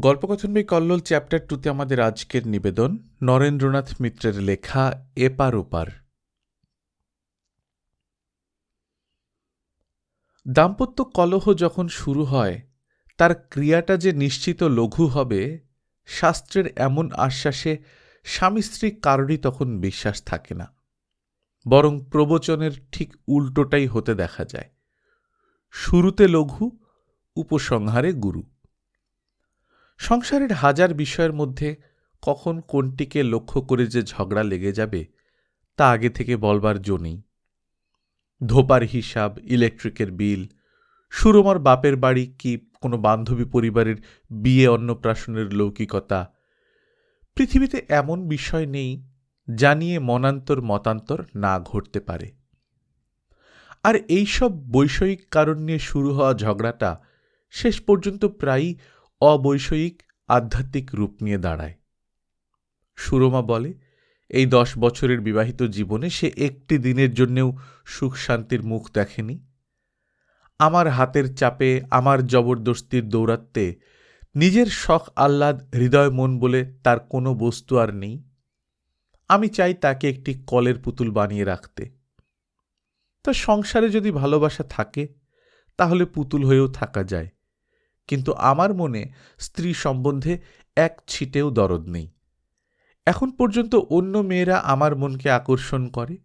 গল্পকথন বই কল্লোল চ্যাপ্টার টুতে আমাদের আজকের নিবেদন নরেন্দ্রনাথ মিত্রের লেখা এপার ওপার। দাম্পত্য কলহ যখন শুরু হয়, তার ক্রিয়াটা যে নিশ্চিত লঘু হবে, শাস্ত্রের এমন আশ্বাসে স্বামী স্ত্রী কারোরই তখন বিশ্বাস থাকে না। বরং প্রবচনের ঠিক উল্টোটাই হতে দেখা যায়। শুরুতে লঘু, উপসংহারে গুরু। সংসারের হাজার বিষয়ের মধ্যে কখন কোনটিকে লক্ষ্য করে যে ঝগড়া লেগে যাবে, তা আগে থেকে বলবার জো নেই। ধোপার হিসাব, ইলেকট্রিকের বিল, সুরমার বাপের বাড়ি কি কোনো বান্ধবী পরিবারের বিয়ে অন্নপ্রাশনের লৌকিকতা, পৃথিবীতে এমন বিষয় নেই জানিয়ে মনান্তর মতান্তর না ঘটতে পারে। আর এইসব বৈষয়িক কারণ নিয়ে শুরু হওয়া ঝগড়াটা শেষ পর্যন্ত প্রায়ই অবৈষয়িক আধ্যাত্মিক রূপ নিয়ে দাঁড়ায়। সুরমা বলে, এই দশ বছরের বিবাহিত জীবনে সে একটি দিনের জন্যেও সুখ শান্তির মুখ দেখেনি। আমার হাতের চাপে আমার জবরদস্তির দৌরাত্মে নিজের শখ আহ্লাদ হৃদয় মন বলে তার কোনো বস্তু আর নেই। আমি চাই তাকে একটি কলের পুতুল বানিয়ে রাখতে। তা সংসারে যদি ভালোবাসা থাকে, তাহলে পুতুল হয়েও থাকা যায়। কিন্তু আমার মনে স্ত্রী সম্বন্ধে এক ছিটেও দরদ নেই। এখন পর্যন্ত অন্য মেয়েরা আমার মনকে আকর্ষণ করে,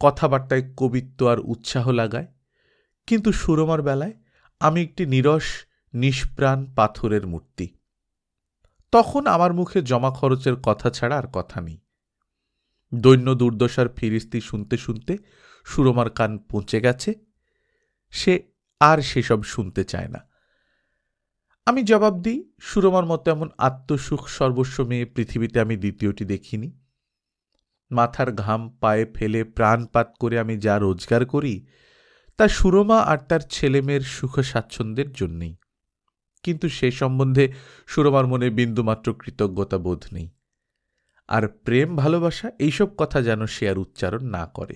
কথাবার্তায় কবিত্ব আর উৎসাহ লাগায়, কিন্তু সুরমার বেলায় আমি একটি নিরস, নিষ্প্রাণ পাথরের মূর্তি। তখন আমার মুখে জমা খরচের কথা ছাড়া আর কথা নেই। দৈন্য দুর্দশার ফিরিস্তি শুনতে শুনতে সুরমার কান পৌঁছে গেছে, সে আর সেসব শুনতে চায় না। আমি জবাব দিই, সুরমার মতো এমন আত্মসুখ সর্বস্ব মেয়ে পৃথিবীতে আমি দ্বিতীয়টি দেখিনি। মাথার ঘাম পায়ে ফেলে প্রাণপাত করে আমি যা রোজগার করি, তা সুরমা আর তার ছেলেমেয়ের সুখ স্বাচ্ছন্দ্যের জন্যেই। কিন্তু সে সম্বন্ধে সুরমার মনে বিন্দুমাত্র কৃতজ্ঞতা বোধ নেই। আর প্রেম, ভালোবাসা, এইসব কথা যেন সে আর উচ্চারণ না করে।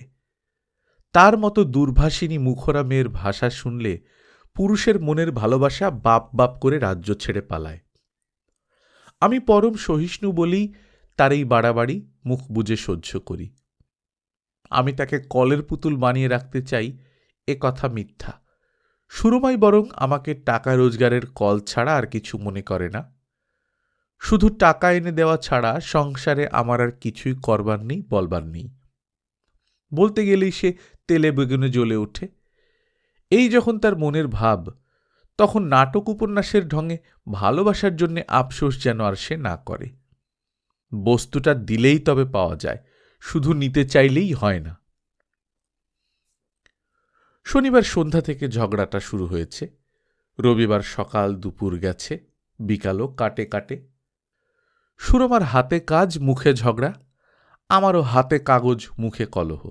তার মতো দুর্ভাষিনী মুখরা মেয়ের ভাষা শুনলে পুরুষের মনের ভালোবাসা বাপ বাপ করে রাজ্য ছেড়ে পালায়। আমি পরম সহিষ্ণু বলেই তার এই বাড়াবাড়ি মুখ বুঝে সহ্য করি। আমি তাকে কলের পুতুল বানিয়ে রাখতে চাই, এ কথা মিথ্যা। সুরমাই বরং আমাকে টাকা রোজগারের কল ছাড়া আর কিছু মনে করে না। শুধু টাকা এনে দেওয়া ছাড়া সংসারে আমার আর কিছুই করবার নেই, বলবার নেই। বলতে গেলেই সে তেলে বেগুনে জ্বলে ওঠে। এই যখন তার মনের ভাব, তখন নাটক উপন্যাসের ঢঙে ভালোবাসার জন্যে আফসোস যেন আর সে না করে। বস্তুটা দিলেই তবে পাওয়া যায়, শুধু নিতে চাইলেই হয় না। শনিবার সন্ধ্যা থেকে ঝগড়াটা শুরু হয়েছে। রবিবার সকাল দুপুর গেছে, বিকালও কাটে কাটে। সুরমার হাতে কাজ, মুখে ঝগড়া, আমারও হাতে কাগজ, মুখে কলহ।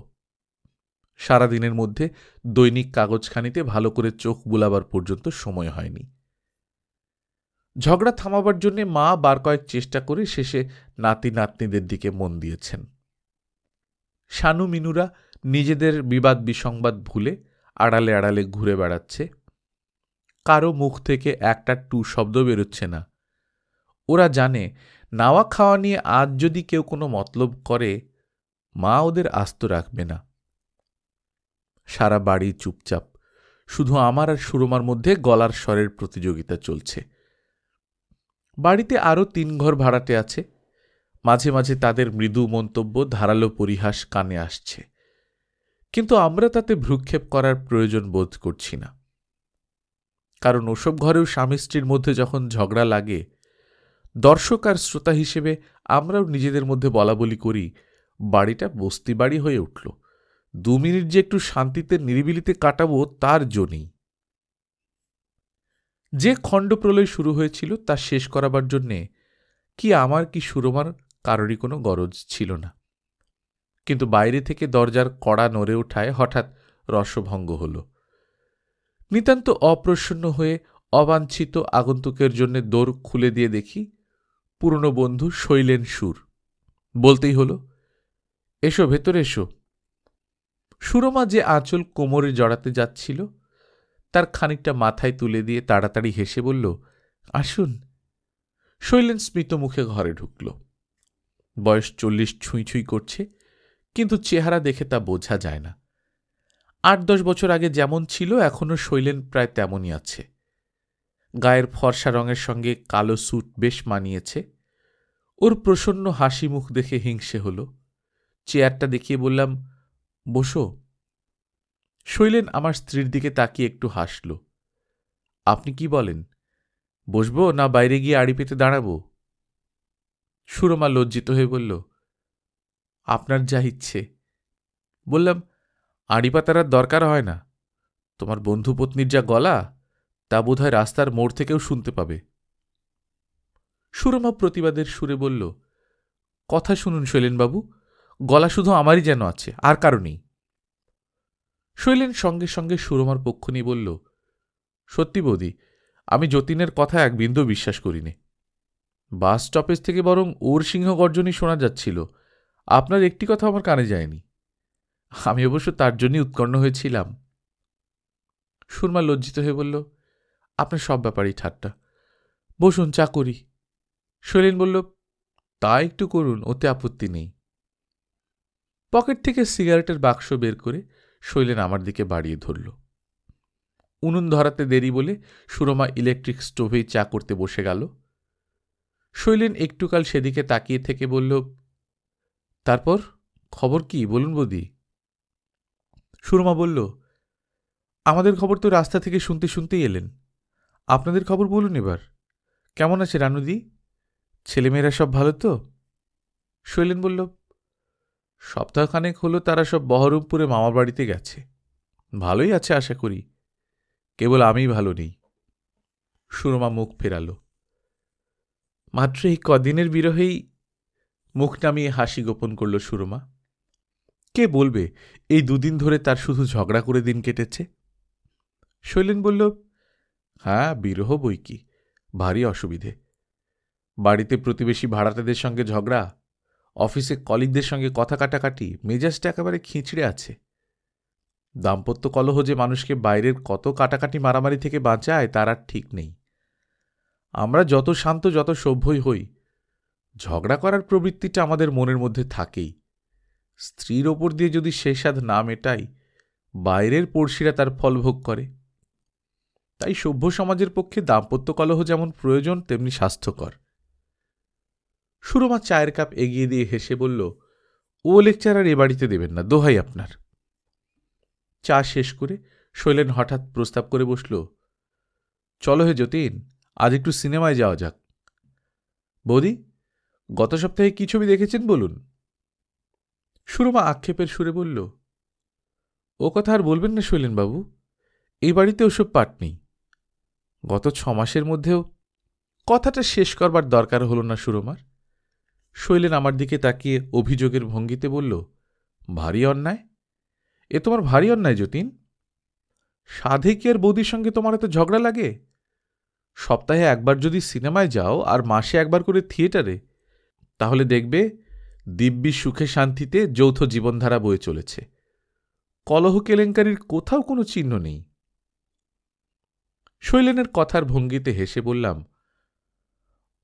সারাদিনের মধ্যে দৈনিক কাগজখানিতে ভালো করে চোখ বুলাবার পর্যন্ত সময় হয়নি। ঝগড়া থামাবার জন্যে মা বার কয়েক চেষ্টা করে শেষে নাতি নাতনিদের দিকে মন দিয়েছেন। শানু মিনুরা নিজেদের বিবাদ বিসংবাদ ভুলে আড়ালে আড়ালে ঘুরে বেড়াচ্ছে। কারও মুখ থেকে একটা টু শব্দ বেরোচ্ছে না। ওরা জানে, নাওয়া খাওয়া নিয়ে আজ যদি কেউ কোনো মতলব করে, মা ওদের আস্ত রাখবে না। সারা বাড়ি চুপচাপ। শুধু আমার আর সুরমার মধ্যে গলার স্বরের প্রতিযোগিতা চলছে। বাড়িতে আরও তিন ঘর ভাড়াটে আছে। মাঝে মাঝে তাদের মৃদু মন্তব্য, ধারালো পরিহাস কানে আসছে। কিন্তু আমরা তাতে ভ্রুক্ষেপ করার প্রয়োজন বোধ করছি না। কারণ ওসব ঘরেও স্বামী স্ত্রীর মধ্যে যখন ঝগড়া লাগে, দর্শক আর শ্রোতা হিসেবে আমরাও নিজেদের মধ্যে বলা বলি করি, বাড়িটা বস্তি বাড়ি হয়ে উঠল। দু মিনিট যে একটু শান্তিতে, নিরিবিলিতে কাটাবো, তার জন্যই যে খণ্ডপ্রলয় শুরু হয়েছিল, তা শেষ করাবার জন্যে কি আমার, কি সুরমার কারোরই কোনো গরজ ছিল না। কিন্তু বাইরে থেকে দরজার কড়া নড়ে ওঠায় হঠাৎ রসভঙ্গ হল। নিতান্ত অপ্রসন্ন হয়ে অবাঞ্ছিত আগন্তুকের জন্য দোর খুলে দিয়ে দেখি, পুরনো বন্ধু শৈলেন সুর। বলতেই হল, এসো, ভেতরে এসো। সুরমা যে আঁচল কোমরে জড়াতে যাচ্ছিল, তার খানিকটা মাথায় তুলে দিয়ে তাড়াতাড়ি হেসে বলল, আসুন। শৈলেন স্মিত মুখে ঘরে ঢুকল। বয়স চল্লিশ ছুঁই ছুঁই করছে, কিন্তু চেহারা দেখে তা বোঝা যায় না। আট দশ বছর আগে যেমন ছিল এখনও শৈলেন প্রায় তেমনই আছে। গায়ের ফর্সা রঙের সঙ্গে কালো স্যুট বেশ মানিয়েছে। ওর প্রসন্ন হাসি মুখ দেখে হিংসে হল। চেয়ারটা দেখিয়ে বললাম বসো। শৈলেন আমার স্ত্রীর দিকে তাকিয়ে একটু হাসল। আপনি কি বলেন? বসবো না বাইরে গিয়ে আড়ি পেতে দাঁড়াবো? সুরমা লজ্জিত হয়ে বলল, আপনার যা ইচ্ছে। বললাম, আড়ি পাতার আর দরকার হয় না। তোমার বন্ধু পত্নীর যা গলা, তা বোধহয় রাস্তার মোড় থেকেও শুনতে পাবে। সুরমা প্রতিবাদের সুরে বলল, কথা শুনুন শৈলেনবাবু গলা শুধু আমারই যেন আছে, আর কারণেই শৈলেন সঙ্গে সঙ্গে সুরমার পক্ষ নিয়ে বলল, সত্যি বৌদি, আমি যতীনের কথা এক বিন্দু বিশ্বাস করিনি। বাস স্টপেজ থেকে বরং ওর সিংহ গর্জনই শোনা যাচ্ছিল। আপনার একটি কথা আমার কানে যায়নি। আমি অবশ্য তার জন্যই উৎকণ্ঠ হয়েছিলাম। সুরমা লজ্জিত হয়ে বলল, আপনার সব ব্যাপারেই ঠাট্টা। বসুন, চা করি। শৈলেন বলল, তা একটু করুন, ওতে আপত্তি নেই। পকেট থেকে সিগারেটের বাক্স বের করে শৈলেন আমার দিকে বাড়িয়ে ধরল। উনুন ধরাতে দেরি বলে সুরমা ইলেকট্রিক স্টোভেই চা করতে বসে গেল। শৈলেন একটুকাল সেদিকে তাকিয়ে থেকে বলল, তারপর খবর কি বলুন বৌদি? সুরমা বলল, আমাদের খবর তো রাস্তা থেকে শুনতে শুনতেই এলেন। আপনাদের খবর বলুন এবার। কেমন আছে রানুদি? ছেলেমেয়েরা সব ভালো তো? শৈলেন বলল সপ্তাহখানেক হলো তারা সব বহরমপুরে মামার বাড়িতে গেছে। ভালোই আছে আশা করি। কেবল আমিই ভালো নেই। সুরমা মুখ ফেরাল। মাত্র এই কদিনের বিরহেই মুখ নামিয়ে হাসি গোপন করল সুরমা। কে বলবে, এই দুদিন ধরে তার শুধু ঝগড়া করে দিন কেটেছে? শৈলেন বলল হ্যাঁ বিরহ বই কি, ভারী অসুবিধে। বাড়িতে প্রতিবেশী ভাড়াটেদের সঙ্গে ঝগড়া অফিসে কলিগদের সঙ্গে কথা কাটাকাটি মেজাজটা একেবারে খিঁচড়ে আছে। দাম্পত্য কলহ যে মানুষকে বাইরের কত কাটাকাটি মারামারি থেকে বাঁচায়, তার আর ঠিক নেই। আমরা যত শান্ত, যত সভ্যই হই, ঝগড়া করার প্রবৃত্তিটা আমাদের মনের মধ্যে থাকেই। স্ত্রীর ওপর দিয়ে যদি সে না মেটাই, বাইরের পড়শিরা তার ফল ভোগ করে। তাই সভ্য সমাজের পক্ষে দাম্পত্য কলহ যেমন প্রয়োজন, তেমনি স্বাস্থ্যকর। সুরমা চায়ের কাপ এগিয়ে দিয়ে হেসে বলল, ও লেকচার আর এ বাড়িতে দেবেন না, দোহাই আপনার। চা শেষ করে শৈলেন হঠাৎ প্রস্তাব করে বসল, চলো হে যতীন, আজ একটু সিনেমায় যাওয়া যাক। বৌদি, গত সপ্তাহে কি ছবি দেখেছেন বলুন? সুরমা আক্ষেপের সুরে বলল, ও কথা আর বলবেন না শৈলেনবাবু এই বাড়িতে ওসব পাট নেই। গত ছ মাসের মধ্যেও কথাটা শেষ করবার দরকার হল না সুরমার। শৈলেন আমার দিকে তাকিয়ে অভিযোগের ভঙ্গিতে বলল, ভারী অন্যায়? এ তোমার ভারী অন্যায়, যতীন। সাধে কি আর বৌদির সঙ্গে তোমার এত ঝগড়া লাগে? সপ্তাহে একবার যদি সিনেমায় যাও আর মাসে একবার করে থিয়েটারে, তাহলে দেখবে দিব্যি সুখে শান্তিতে যৌথ জীবনধারা বয়ে চলেছে। কলহ কেলেঙ্কারির কোথাও কোনো চিহ্ন নেই। শৈলেনের কথার ভঙ্গিতে হেসে বললাম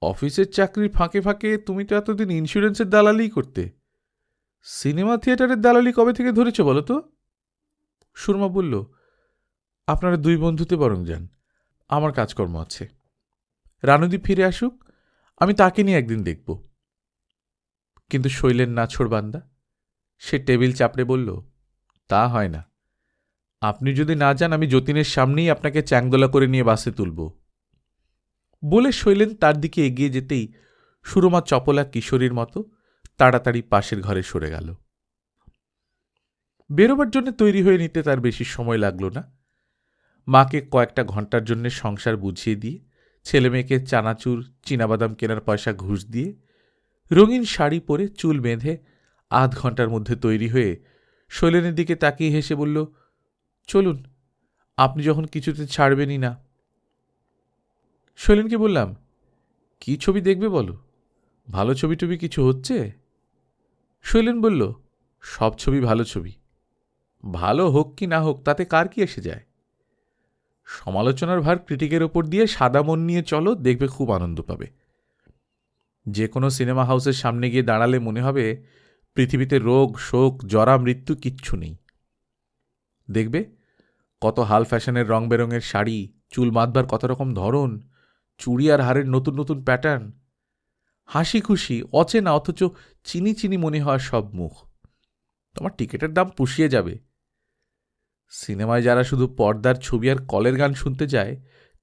অফিসের চাকরির ফাঁকে ফাঁকে তুমি তো এতদিন ইন্স্যুরেন্সের দালালি করতে। সিনেমা থিয়েটারের দালালি কবে থেকে ধরেছ বলো তো? সুরমা বলল, আপনারা দুই বন্ধুতে বরং যান, আমার কাজকর্ম আছে। রানুদি ফিরে আসুক, আমি তাকে নিয়ে একদিন দেখব। কিন্তু শৈলেন নাছোড়বান্দা সে টেবিল চাপড়ে বলল, তা হয় না। আপনি যদি না যান, আমি যতীনের সামনেই আপনাকে চ্যাংদোলা করে নিয়ে বাসে তুলব। বলে শৈলেন তার দিকে এগিয়ে যেতেই সুরমা চপলা কিশোরীর মতো তাড়াতাড়ি পাশের ঘরে সরে গেল। বেরোবার জন্য তৈরি হয়ে নিতে তার বেশি সময় লাগল না। মাকে কয়েকটা ঘণ্টার জন্য সংসার বুঝিয়ে দিয়ে, ছেলে মেয়েকে চানাচুর, চীনাবাদাম কেনার পয়সা ঘুষ দিয়ে, রঙিন শাড়ি পরে চুল বেঁধে আধ ঘণ্টার মধ্যে তৈরি হয়ে শৈলেনের দিকে তাকিয়ে হেসে বলল, চলুন, আপনি যখন কিছুতে ছাড়বেনই না শৈলেনকে বললাম, কি ছবি দেখবে বলো? ভালো ছবি টবি কিছু হচ্ছে? শৈলেন বলল, সব ছবি ভালো ছবি। ভালো হোক কি না হোক, তাতে কার কি এসে যায়? সমালোচনার ভার ক্রিটিকের ওপর দিয়ে সাদা মন নিয়ে চলো, দেখবে খুব আনন্দ পাবে। যে কোনো সিনেমা হাউসের সামনে গিয়ে দাঁড়ালে মনে হবে, পৃথিবীতে রোগ, শোক, জরা, মৃত্যু কিচ্ছু নেই। দেখবে কত হাল ফ্যাশনের রং বেরঙের শাড়ি, চুল বাঁধবার কত রকম ধরন চুড়ি আর হারের নতুন নতুন প্যাটার্ন হাসি খুশি অচেনা, অথচ চিনি চিনি মনে হয় সব মুখ। তোমার টিকিটের দাম পুষিয়ে যাবে। সিনেমায় যারা শুধু পর্দার ছবি আর কলের গান শুনতে যায়,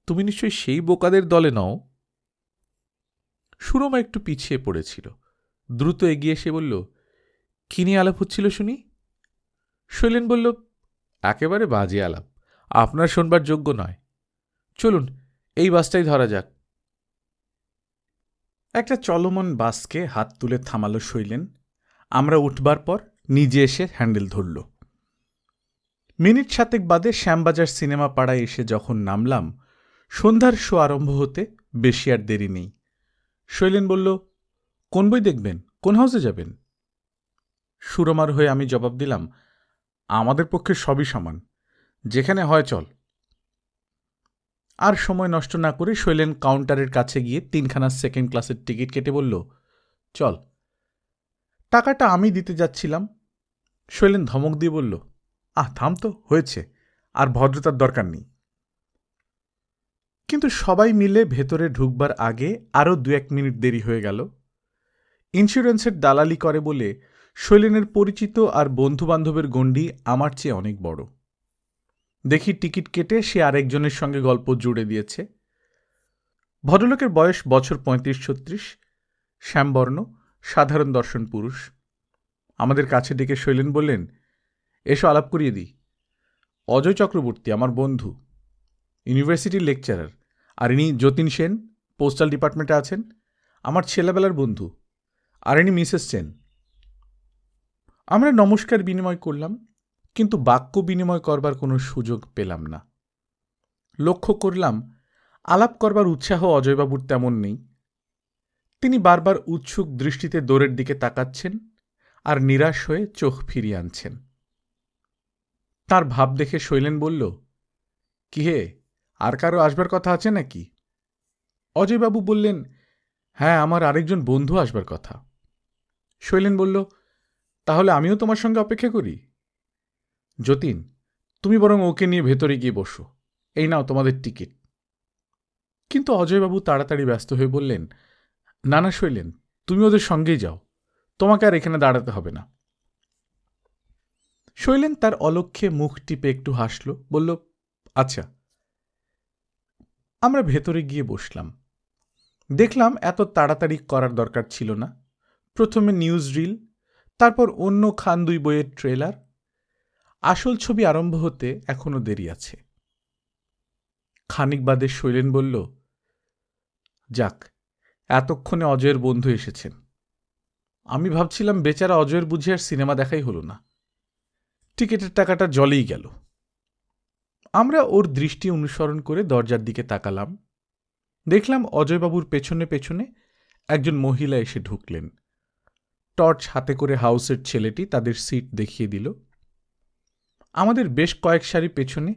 তুমি নিশ্চয়ই সেই বোকাদের দলে নও? সুরমা একটু পিছিয়ে পড়েছিল। দ্রুত এগিয়ে এসে বলল, কি নিয়ে আলাপ হচ্ছিল শুনি? শৈলেন বলল, একেবারে বাজে আলাপ। আপনার শোনবার যোগ্য নয়। চলুন এই বাসটাই ধরা যাক। একটা চলমান বাসকে হাত তুলে থামালো শৈলেন। আমরা উঠবার পর নিজে এসে হ্যান্ডেল ধরল। মিনিট সাতেক বাদে শ্যামবাজার সিনেমা পাড়ায় এসে যখন নামলাম, সন্ধ্যার শো আরম্ভ হতে বেশি আর দেরি নেই। শৈলেন বলল, কোন বই দেখবেন? কোন হাউসে যাবেন? সুরমার হয়ে আমি জবাব দিলাম, আমাদের পক্ষে সবই সমান। যেখানে হয় চল। আর সময় নষ্ট না করে শৈলেন কাউন্টারের কাছে গিয়ে তিনখানা সেকেন্ড ক্লাসের টিকিট কেটে বলল, চল। টাকাটা আমি দিতে যাচ্ছিলাম। শৈলেন ধমক দিয়ে বলল, আহ, থাম তো, হয়েছে। আর ভদ্রতার দরকার নেই। কিন্তু সবাই মিলে ভেতরে ঢুকবার আগে আরও দু এক মিনিট দেরি হয়ে গেল। ইন্স্যুরেন্সের দালালি করে বলে শৈলেনের পরিচিত আর বন্ধুবান্ধবের গণ্ডি আমার চেয়ে অনেক বড়। দেখি টিকিট কেটে সে আরেকজনের সঙ্গে গল্প জুড়ে দিয়েছে। ভদ্রলোকের বয়স বছর পঁয়ত্রিশ ছত্রিশ, শ্যামবর্ণ, সাধারণ দর্শন পুরুষ। আমাদের কাছে ডেকে শৈলেন বললেন, এসো আলাপ করিয়ে দিই। অজয় চক্রবর্তী, আমার বন্ধু, ইউনিভার্সিটির লেকচারার, আর ইনি যতীন সেন, পোস্টাল ডিপার্টমেন্টে আছেন। আমার ছেলেবেলার বন্ধু, আর ইনি মিসেস সেন। আমরা নমস্কার বিনিময় করলাম। কিন্তু বাক্য বিনিময় করবার কোনো সুযোগ পেলাম না। লক্ষ্য করলাম, আলাপ করবার উৎসাহ অজয়বাবুর তেমন নেই। তিনি বারবার উৎসুক দৃষ্টিতে দৌড়ের দিকে তাকাচ্ছেন আর নিরাশ হয়ে চোখ ফিরিয়ে আনছেন। তার ভাব দেখে শৈলেন বলল, কি হে, আর কারও আসবার কথা আছে নাকি? অজয়বাবু বললেন হ্যাঁ আমার আরেকজন বন্ধু আসবার কথা। শৈলেন বলল, তাহলে আমিও তোমার সঙ্গে অপেক্ষা করি? যতীন, তুমি বরং ওকে নিয়ে ভেতরে গিয়ে বসো। এই নাও তোমাদের টিকিট। কিন্তু অজয়বাবু তাড়াতাড়ি ব্যস্ত হয়ে বললেন, নানা শৈলেন, তুমি ওদের সঙ্গেই যাও। তোমাকে আর এখানে দাঁড়াতে হবে না। শৈলেন তার অলক্ষ্যে মুখ টিপে একটু হাসল, বলল আচ্ছা। আমরা ভেতরে গিয়ে বসলাম। দেখলাম এত তাড়াতাড়ি করার দরকার ছিল না। প্রথমে নিউজ রিল, তারপর অন্য খান দুই বইয়ের ট্রেলার আসল ছবি আরম্ভ হতে এখনও দেরি আছে। খানিক বাদে শৈলেন বলল, যাক, এতক্ষণে অজয়ের বন্ধু এসেছেন। আমি ভাবছিলাম বেচারা অজয়ের বুঝে আর সিনেমা দেখাই হলো না। টিকিটের টাকাটা জলেই গেল। আমরা ওর দৃষ্টি অনুসরণ করে দরজার দিকে তাকালাম। দেখলাম অজয়বাবুর পেছনে পেছনে একজন মহিলা এসে ঢুকলেন। টর্চ হাতে করে হাউসের ছেলেটি তাদের সিট দেখিয়ে দিল। আমাদের বেশ কয়েক সারি পেছনে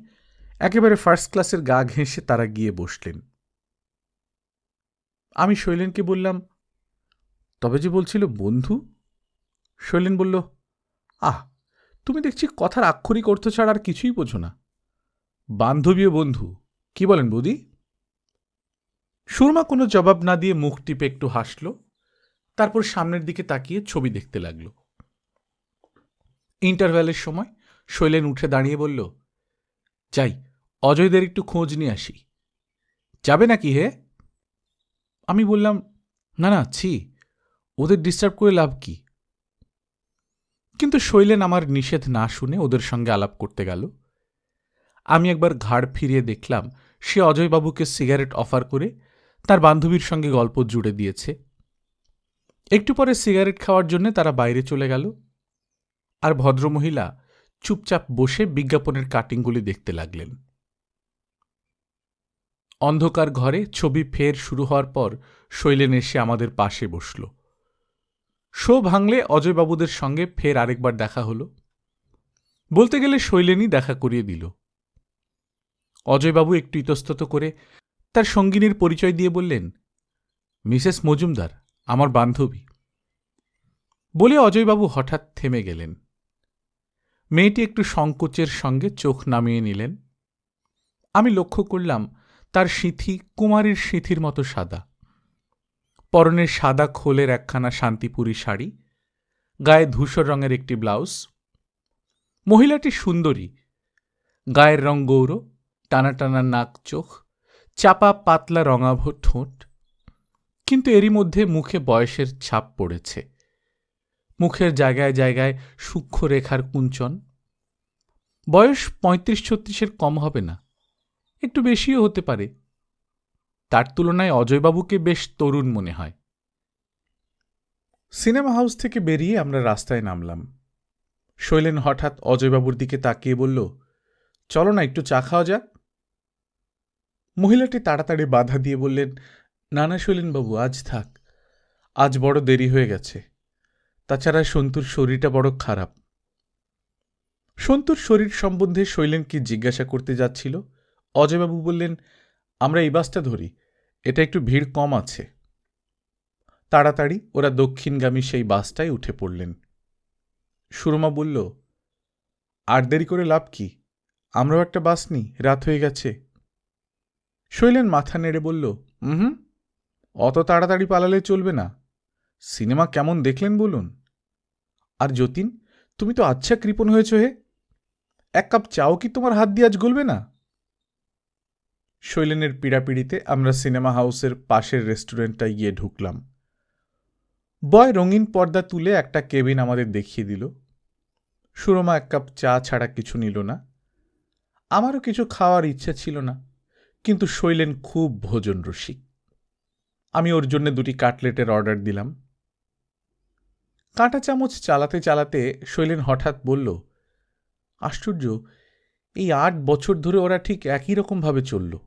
একেবারে ফার্স্ট ক্লাসের গা ঘেঁষে তারা গিয়ে বসলেন। আমি শৈলেনকে বললাম, তবে যে বলছিল বন্ধু? শৈলেন বলল, আহ, তুমি দেখছি কথার আক্ষরিক অর্থ ছাড়া আর কিছুই বোঝো না। বান্ধবীয় বন্ধু, কি বলেন বৌদি? সুরমা কোনো জবাব না দিয়ে মুখ টিপে একটু হাসল, তারপর সামনের দিকে তাকিয়ে ছবি দেখতে লাগল। ইন্টারভ্যালের সময় শৈলেন উঠে দাঁড়িয়ে বলল, যাই, অজয়দের একটু খোঁজ নিয়ে আসি। যাবে নাকি হে? আমি বললাম, না না, ছি, ওদের ডিস্টার্ব করে লাভ কি? কিন্তু শৈলেন আমার নিষেধ না শুনে ওদের সঙ্গে আলাপ করতে গেল। আমি একবার ঘাড় ফিরিয়ে দেখলাম, সে অজয়বাবুকে সিগারেট অফার করে তার বান্ধবীর সঙ্গে গল্প জুড়ে দিয়েছে। একটু পরে সিগারেট খাওয়ার জন্য তারা বাইরে চলে গেল। আর ভদ্রমহিলা চুপচাপ বসে বিজ্ঞাপনের কাটিংগুলি দেখতে লাগলেন। অন্ধকার ঘরে ছবি ফের শুরু হওয়ার পর শৈলেন এসে আমাদের পাশে বসল। শো ভাঙলে অজয়বাবুদের সঙ্গে ফের আরেকবার দেখা হলো। বলতে গেলে শৈলেনই দেখা করিয়ে দিল। অজয়বাবু একটু ইতস্তত করে তার সঙ্গিনীর পরিচয় দিয়ে বললেন, মিসেস মজুমদার, আমার বান্ধবী। বলে অজয়বাবু হঠাৎ থেমে গেলেন। মেয়েটি একটু সংকোচের সঙ্গে চোখ নামিয়ে নিলেন। আমি লক্ষ্য করলাম তার সিঁথি কুমারীর সিঁথির মতো সাদা। পরনের সাদা খোলের একখানা শান্তিপুরী শাড়ি, গায়ে ধূসর রঙের একটি ব্লাউজ। মহিলাটি সুন্দরী, গায়ের রং গৌর, টানা টানা নাক চোখ, চাপা পাতলা রঙাভ ঠোঁট। কিন্তু এরই মধ্যে মুখে বয়সের ছাপ পড়েছে। মুখের জায়গায় জায়গায় সূক্ষ্ম রেখার কুঞ্চন। বয়স পঁয়ত্রিশ ছত্রিশের কম হবে না, একটু বেশিও হতে পারে। তার তুলনায় অজয়বাবুকে বেশ তরুণ মনে হয়। সিনেমা হাউস থেকে বেরিয়ে আমরা রাস্তায় নামলাম। শৈলেন হঠাৎ অজয়বাবুর দিকে তাকিয়ে বলল, চলো না, একটু চা খাওয়া যাক? মহিলাটি তাড়াতাড়ি বাধা দিয়ে বললেন, না না শৈলেনবাবু, আজ থাক। আজ বড় দেরি হয়ে গেছে। তাছাড়া সন্তুর শরীরটা বড় খারাপ। সন্তুর শরীর সম্বন্ধে শৈলেন কি জিজ্ঞাসা করতে যাচ্ছিল? অজয়বাবু বললেন, আমরা এই বাসটা ধরি, এটা একটু ভিড় কম আছে। তাড়াতাড়ি ওরা দক্ষিণগামী সেই বাসটায় উঠে পড়লেন। সুরমা বলল, আর দেরি করে লাভ কি? আমরাও একটা বাস নিই, রাত হয়ে গেছে। শৈলেন মাথা নেড়ে বলল হুম, অত তাড়াতাড়ি পালালে চলবে না। সিনেমা কেমন দেখলেন বলুন? আর যতীন, তুমি তো আচ্ছা কৃপণ হয়েছ হে। এক কাপ চাও কি তোমার হাত দিয়ে আজ গলবে না? শৈলেনের পীড়াপিড়িতে আমরা সিনেমা হাউসের পাশের রেস্টুরেন্টটায় গিয়ে ঢুকলাম। বয় রঙিন পর্দা তুলে একটা কেবিন আমাদের দেখিয়ে দিল। সুরমা এক কাপ চা ছাড়া কিছু নিল না। আমারও কিছু খাওয়ার ইচ্ছা ছিল না, কিন্তু শৈলেন খুব ভোজন রসিক আমি ওর জন্য দুটি কাটলেটের অর্ডার দিলাম। কাঁটা চামচ চালাতে চালাতে শৈলেন হঠাৎ বলল, আশ্চর্য, এই আট বছর ধরে ওরা ঠিক একই রকমভাবে চলল,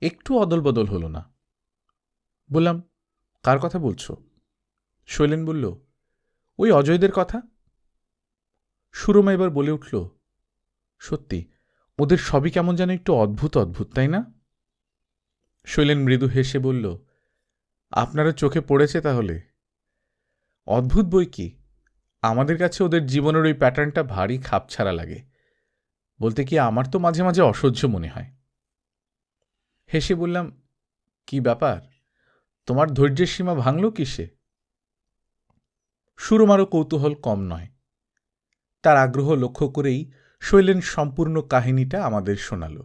একটু অদল বদল হলো না। বললাম, কার কথা বলছো? শৈলেন বলল, ওই অজয়দের কথা। সুরমা এবার বলে উঠল, সত্যি, ওদের সবই কেমন যেন একটু অদ্ভুত অদ্ভুত, তাই না? শৈলেন মৃদু হেসে বলল আপনারা চোখে পড়েছে তাহলে? অদ্ভুত বই কি? আমাদের কাছে ওদের জীবনের ওই প্যাটার্নটা ভারী খাপছাড়া লাগে। বলতে কি আমার তো মাঝে মাঝে অসহ্য মনে হয়। হেসে বললাম, কি ব্যাপার? তোমার ধৈর্যের সীমা ভাঙল কিসে? সুরমারও কৌতূহল কম নয়। তার আগ্রহ লক্ষ্য করেই শৈলেন সম্পূর্ণ কাহিনীটা আমাদের শোনাল।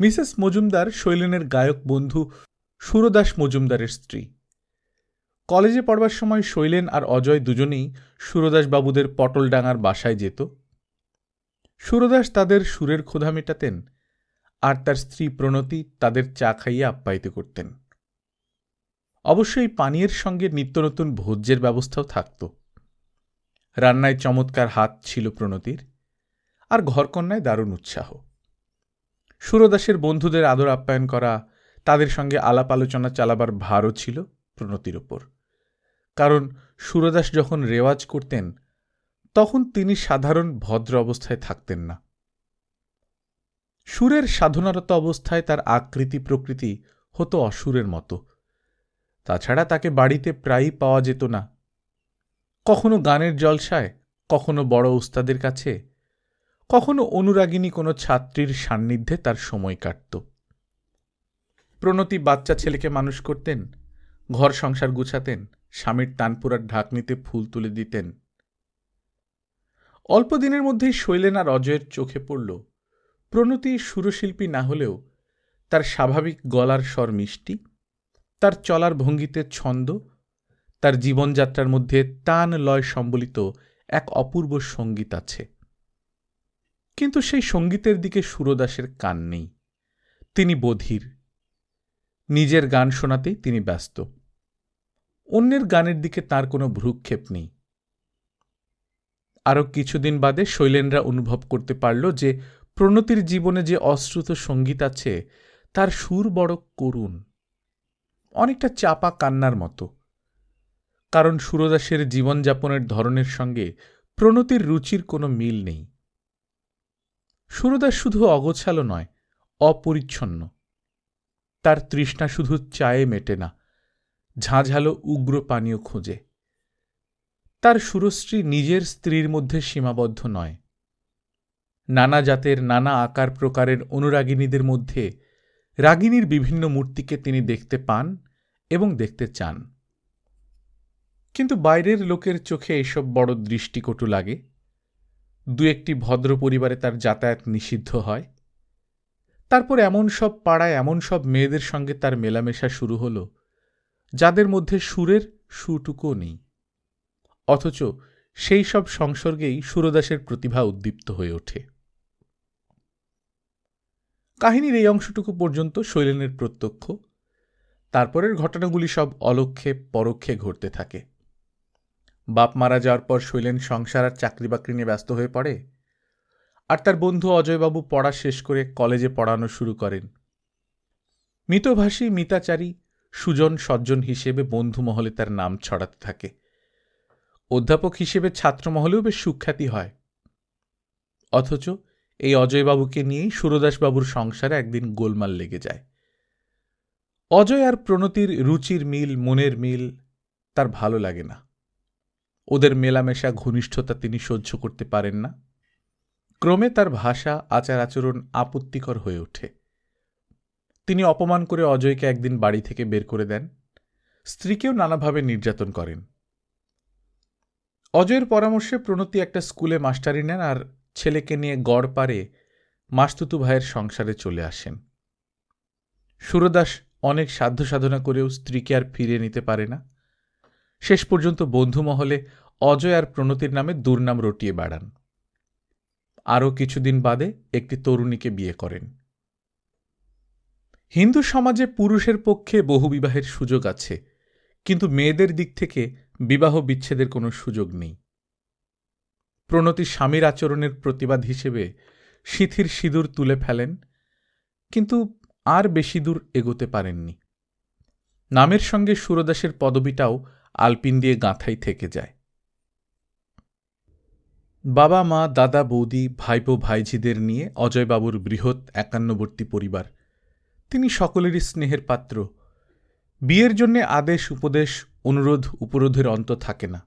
মিসেস মজুমদার শৈলেনের গায়ক বন্ধু সুরদাস মজুমদারের স্ত্রী। কলেজে পড়বার সময় শৈলেন আর অজয় দুজনেই সুরদাস বাবুদের পটলডাঙার বাসায় যেত। সুরদাস তাদের সুরের ক্ষুধা মেটাতেন আর তার স্ত্রী প্রণতি তাদের চা খাইয়ে আপ্যায়িত করতেন। অবশ্যই পানীয়ের সঙ্গে নিত্য নতুন ভোজ্যের ব্যবস্থাও থাকত। রান্নায় চমৎকার হাত ছিল প্রণতির আর ঘরকন্যায় দারুণ উৎসাহ। সুরদাসের বন্ধুদের আদর আপ্যায়ন করা, তাদের সঙ্গে আলাপ আলোচনা চালাবার ভারও ছিল প্রণতির ওপর। কারণ সুরদাস যখন রেওয়াজ করতেন, তখন তিনি সাধারণ ভদ্র অবস্থায় থাকতেন না। সুরের সাধনারত অবস্থায় তার আকৃতি প্রকৃতি হতো অসুরের মতো। তাছাড়া তাকে বাড়িতে প্রায়ই পাওয়া যেত না। কখনো গানের জলসায়, কখনো বড় উস্তাদের কাছে, কখনো অনুরাগিনী কোনো ছাত্রীর সান্নিধ্যে তার সময় কাটত। প্রণতি বাচ্চা ছেলেকে মানুষ করতেন, ঘর সংসার গুছাতেন স্বামীর তানপুরার ঢাকনিতে ফুল তুলে দিতেন। অল্প দিনের মধ্যেই শৈলেন আর অজয়ের চোখে পড়ল। প্রণতি সুরশিল্পী না হলেও তার স্বাভাবিক গলার স্বর মিষ্টি, তার চলার ভঙ্গিতে ছন্দ, তার জীবনযাত্রার মধ্যে তান লয় সম্বলিত এক অপূর্ব সংগীত আছে। কিন্তু সেই সঙ্গীতের দিকে সুরদাসের কান নেই। তিনি বধির। নিজের গান শোনাতেই তিনি ব্যস্ত। অন্যের গানের দিকে তার কোনো ভ্রুক্ষেপ নেই। আরও কিছুদিন বাদে শৈলেনরা অনুভব করতে পারল যে প্রণতির জীবনে যে অশ্রুত সংগীত আছে, তার সুর বড় করুণ, অনেকটা চাপা কান্নার মতো। কারণ সুরদাসের জীবনযাপনের ধরনের সঙ্গে প্রণতির রুচির কোনো মিল নেই। সুরদাস শুধু অগোছালো নয়, অপরিচ্ছন্ন। তার তৃষ্ণা শুধু চায়ে মেটে না ঝাঁঝালো উগ্র পানীয় খোঁজে। তার সুরশ্রী নিজের স্ত্রীর মধ্যে সীমাবদ্ধ নয়। নানা জাতের নানা আকার প্রকারের অনুরাগিনীদের মধ্যে রাগিনীর বিভিন্ন মূর্তিকে তিনি দেখতে পান এবং দেখতে চান। কিন্তু বাইরের লোকের চোখে এসব বড় দৃষ্টিকটু লাগে। দু একটি ভদ্র পরিবারে তার যাতায়াত নিষিদ্ধ হয়। তারপর এমন সব পাড়ায় এমন সব মেয়েদের সঙ্গে তার মেলামেশা শুরু হলো। যাদের মধ্যে সুরের সুটুকুও নেই। অথচ সেই সব সংসর্গেই সুরদাসের প্রতিভা উদ্দীপ্ত হয়ে ওঠে। কাহিনীর এই অংশটুকু পর্যন্ত শৈলেনের প্রত্যক্ষ। তারপরের ঘটনাগুলি সব অলক্ষে, পরোক্ষে ঘটতে থাকে। বাপ মারা যাওয়ার পর শৈলেন সংসার আর চাকরি বাকরি নিয়ে ব্যস্ত হয়ে পড়ে। আর তার বন্ধু অজয়বাবু পড়া শেষ করে কলেজে পড়ানো শুরু করেন। মিতভাষী, মিতাচারী সুজন সজ্জন হিসেবে বন্ধু মহলে তার নাম ছড়াতে থাকে। অধ্যাপক হিসেবে ছাত্রমহলেও বেশ সুখ্যাতি হয়। অথচ এই অজয়বাবুকে নিয়েই সুরদাসবাবুর সংসারে একদিন গোলমাল লেগে যায়। অজয় আর প্রণতির রুচির মিল, মনের মিল তার ভালো লাগে না। ওদের মেলামেশা, ঘনিষ্ঠতা তিনি সহ্য করতে পারেন না। ক্রমে তার ভাষা আচার আচরণ আপত্তিকর হয়ে ওঠে। তিনি অপমান করে অজয়কে একদিন বাড়ি থেকে বের করে দেন। স্ত্রীকেও নানাভাবে নির্যাতন করেন। অজয়ের পরামর্শে প্রণতি একটা স্কুলে মাস্টারি নেন আর ছেলেকে নিয়ে গড় পারে মাস্তুতু ভাইয়ের সংসারে চলে আসেন। সুরদাস অনেক সাধ্য সাধনা করেও স্ত্রীকে আর ফিরিয়ে নিতে পারে না। শেষ পর্যন্ত বন্ধুমহলে অজয় আর প্রণতির নামে দুর্নাম রটিয়ে বেড়ান। আরও কিছুদিন বাদে একটি তরুণীকে বিয়ে করেন। হিন্দু সমাজে পুরুষের পক্ষে বহুবিবাহের সুযোগ আছে, কিন্তু মেয়েদের দিক থেকে বিবাহ বিচ্ছেদের কোনো সুযোগ নেই। প্রণতি স্বামীর আচরণের প্রতিবাদ হিসেবে সিথির সিঁদুর তুলে ফেলেন, কিন্তু আর বেশি দূর এগোতে পারেননি। নামের সঙ্গে সুরদাসের পদবিটাও আলপিন দিয়ে গাঁথাই থেকে যায়। বাবা, মা, দাদা, বৌদি, ভাইপো, ভাইঝিদের নিয়ে অজয়বাবুর বৃহৎ একান্নবর্তী পরিবার তিনি সকলেরই স্নেহের পাত্র। বিয়ের জন্যে আদেশ, উপদেশ, অনুরোধ, উপরোধের অন্ত থাকে না।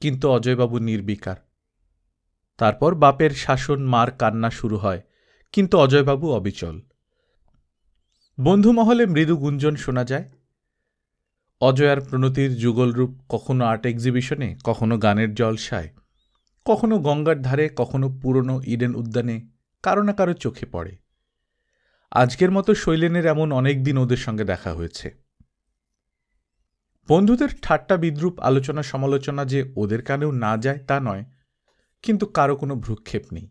কিন্তু অজয়বাবু নির্বিকার। তারপর বাপের শাসন, মার কান্না শুরু হয়, কিন্তু অজয়বাবু অবিচল। বন্ধুমহলে মৃদু গুঞ্জন শোনা যায়। অজয় আর প্রণতির যুগলরূপ কখনো আর্ট এক্সিবিশনে, কখনো গানের জলসায়, কখনো গঙ্গার ধারে, কখনো পুরনো ইডেন উদ্যানে, কারও না কারও চোখে পড়ে। আজকের মতো শৈলেনের এমন অনেক দিন ওদের সঙ্গে দেখা হয়েছে। বন্ধুদের ঠাট্টা বিদ্রুপ আলোচনা সমালোচনা যে ওদের কানেও না যায় তা নয়, কিন্তু কারও কোনো ভ্রুক্ষেপ নেই।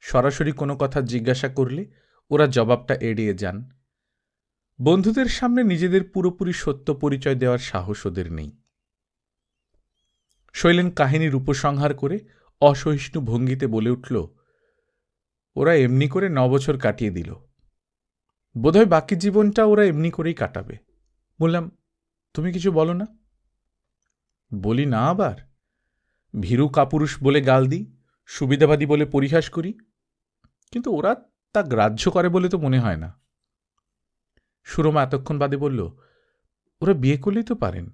সরাসরি কোনো কথা জিজ্ঞাসা করলে ওরা জবাবটা এড়িয়ে যান। বন্ধুদের সামনে নিজেদের পুরোপুরি সত্য পরিচয় দেওয়ার সাহস ওদের নেই। শৈলেন কাহিনীর উপসংহার করে অসহিষ্ণু ভঙ্গিতে বলে উঠল, ওরা এমনি করে নবছর কাটিয়ে দিল। বোধহয় বাকি জীবনটা ওরা এমনি করেই কাটাবে। বললাম, তুমি কিছু বলো না? বলি, না আবার। ভীরু কাপুরুষ বলে গাল দিই, সুবিধাবাদী বলে পরিহাস করি। কিন্তু ওরা তা গ্রাহ্য করে বলে তো মনে হয় না। সুরমা এতক্ষণ বাদে বলল, ওরা বিয়ে করলেই তো পারেন।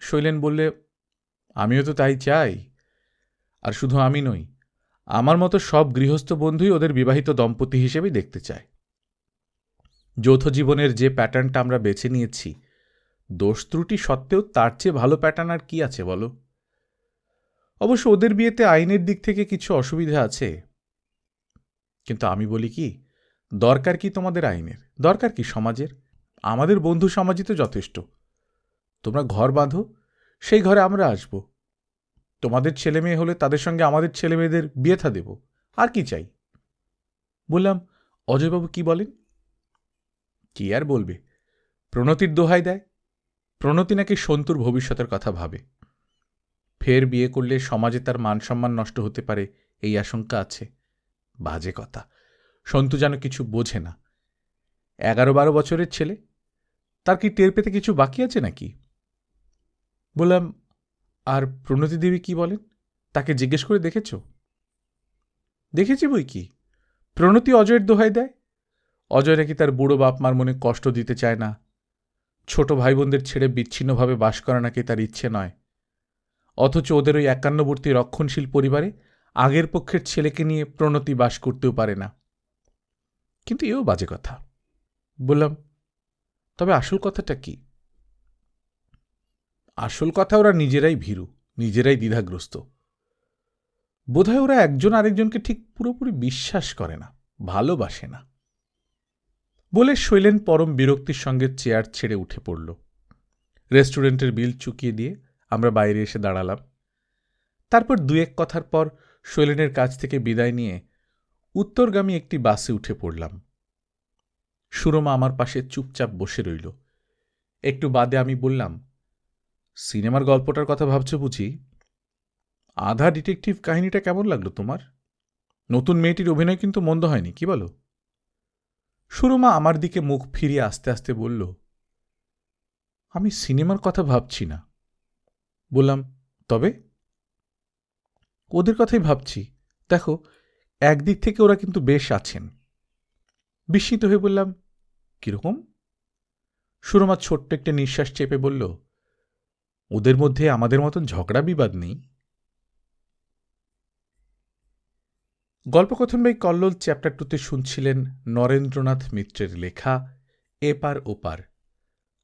শৈলেন বললে, আমিও তো তাই চাই। আর শুধু আমি নই, আমার মতো সব গৃহস্থ বন্ধুই ওদের বিবাহিত দম্পতি হিসেবেই দেখতে চায়। যৌথ জীবনের যে প্যাটার্নটা আমরা বেছে নিয়েছি, দোষ ত্রুটি সত্ত্বেও তার চেয়ে ভালো প্যাটার্ন আর কি আছে বলো? অবশ্য ওদের বিয়েতে আইনের দিক থেকে কিছু অসুবিধা আছে। কিন্তু আমি বলি কি, দরকার কি তোমাদের আইনের? দরকার কি সমাজের? আমাদের বন্ধু সমাজই তো যথেষ্ট। তোমরা ঘর বাঁধো, সেই ঘরে আমরা আসব। তোমাদের ছেলে মেয়ে হলে তাদের সঙ্গে আমাদের ছেলে মেয়েদের বিয়ে থা দেব। আর কি চাই? বললাম, অজয়বাবু কি বলেন? কি আর বলবে? প্রণতির দোহাই দেয়? প্রণতি নাকি সন্তুর ভবিষ্যতের কথা ভাবে। ফের বিয়ে করলে সমাজে তার মান সম্মান নষ্ট হতে পারে এই আশঙ্কা আছে। বাজে কথা। সন্তু যেন কিছু বোঝে না। এগারো বারো বছরের ছেলে? তার কি টের পেতে কিছু বাকি আছে নাকি? বললাম, আর প্রণতি দেবী কি বলেন? তাকে জিজ্ঞেস করে দেখেছ? দেখেছি বই কি? প্রণতি অজয়ের দোহাই দেয়? অজয় নাকি তার বুড়ো বাপ মার মনে কষ্ট দিতে চায় না। ছোট ভাই বোনদের ছেড়ে বিচ্ছিন্নভাবে বাস করা নাকি তার ইচ্ছে নয়। অথচ ওদের ওই একান্নবর্তী রক্ষণশীল পরিবারে আগের পক্ষের ছেলেকে নিয়ে প্রণতি বাস করতেও পারে না। কিন্তু এও বাজে কথা। বললাম, তবে আসল কথাটা কি? আসল কথা ওরা নিজেরাই ভীরু, নিজেরাই দ্বিধাগ্রস্ত। বোধহয় ওরা একজন আরেকজনকে ঠিক পুরোপুরি বিশ্বাস করে না, ভালোবাসে না। বলে শৈলেন পরম বিরক্তির সঙ্গে চেয়ার ছেড়ে উঠে পড়ল। রেস্টুরেন্টের বিল চুকিয়ে দিয়ে আমরা বাইরে এসে দাঁড়ালাম। তারপর দু এক কথার পর শৈলেনের কাছ থেকে বিদায় নিয়ে উত্তরগামী একটি বাসে উঠে পড়লাম। সুরমা আমার পাশে চুপচাপ বসে রইল। একটু বাদে আমি বললাম, সিনেমার গল্পটার কথা ভাবছ বুঝি? আধা ডিটেকটিভ কাহিনীটা কেমন লাগল তোমার? নতুন মেয়েটির অভিনয় কিন্তু মন্দ হয়নি, কি বলো? সুরমা আমার দিকে মুখ ফিরিয়ে আস্তে আস্তে বলল, আমি সিনেমার কথা ভাবছি না। বললাম, তবে? ওদের কথাই ভাবছি। দেখো, একদিক থেকে ওরা কিন্তু বেশ আছেন। বিস্মিত হয়ে বললাম, কীরকম? সুরমা ছোট্ট একটা নিঃশ্বাস চেপে বলল, ওদের মধ্যে আমাদের মতন ঝগড়া বিবাদ নেই। গল্পকথন বাই কল্লোল চ্যাপ্টার টুতে শুনছিলেন নরেন্দ্রনাথ মিত্রের লেখা এপার ওপার।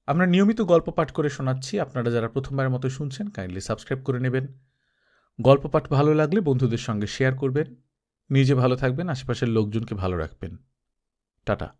আমরা নিয়মিত গল্প পাঠ করে শোনাচ্ছি। আপনারা যারা প্রথমবারের মতো শুনছেন কাইন্ডলি সাবস্ক্রাইব করে নেবেন। গল্প পাঠ ভালো লাগলে বন্ধুদের সঙ্গে শেয়ার করবেন। নিজে ভালো থাকবেন, আশেপাশের লোকজনকে ভালো রাখবেন। টাটা।